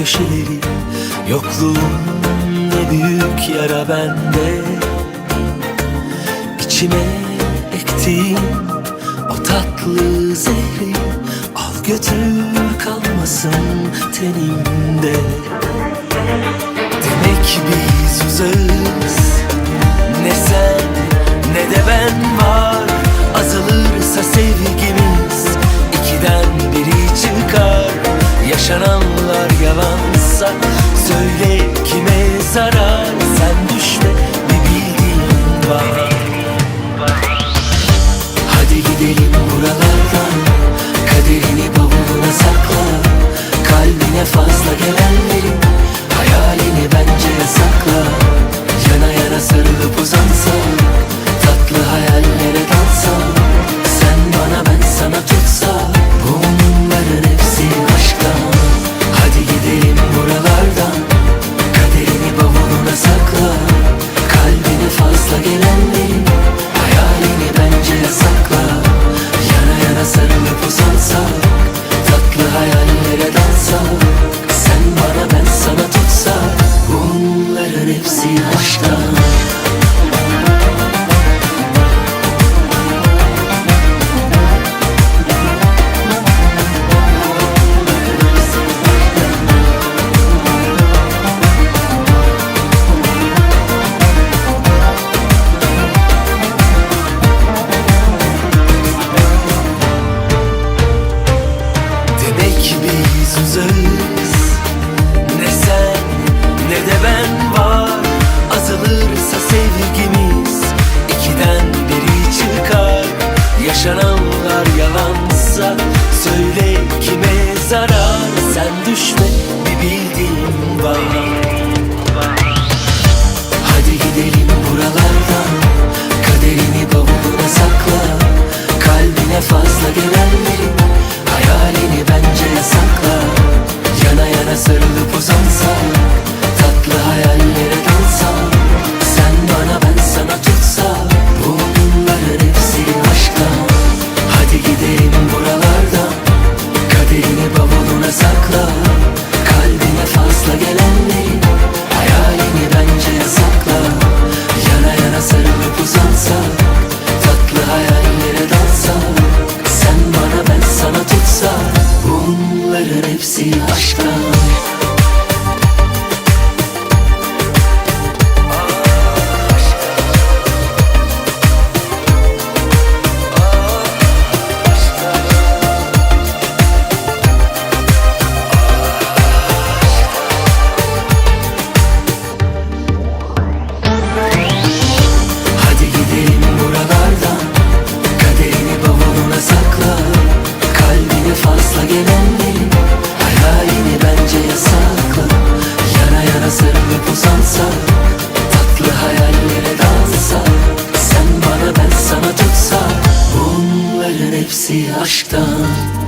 köşeleri Yokluğun ne büyük yara bende. İçime ektiğin o tatlı zehri Al götür kalmasın tenimde. Demek biz uzağız. Ne sen ne de ben var. Azalırsa sevgimiz ikiden biri çıkar. Yalansa Söyle kime zarar Sen düşme bir bildiğin var. Hadi gidelim buralardan Kaderini bavuluna sakla. Kalbine fazla gelenlerin aşktan Demek biz uzağız yalansa Söyle kime zarar? Sen düşme bir bildiğin var. Hadi gidelim buralardan Kaderini bavuluna sakla. Kalbine fazla gelenlerin Hayalini bence yasakla Yana yana sarılıp gelenlerin Hayalini bence yasakla. Yara yara sarılıp uzansa Tatlı hayallere dalsa. Sen bana ben sana tutsa Bunların hepsi aşktan.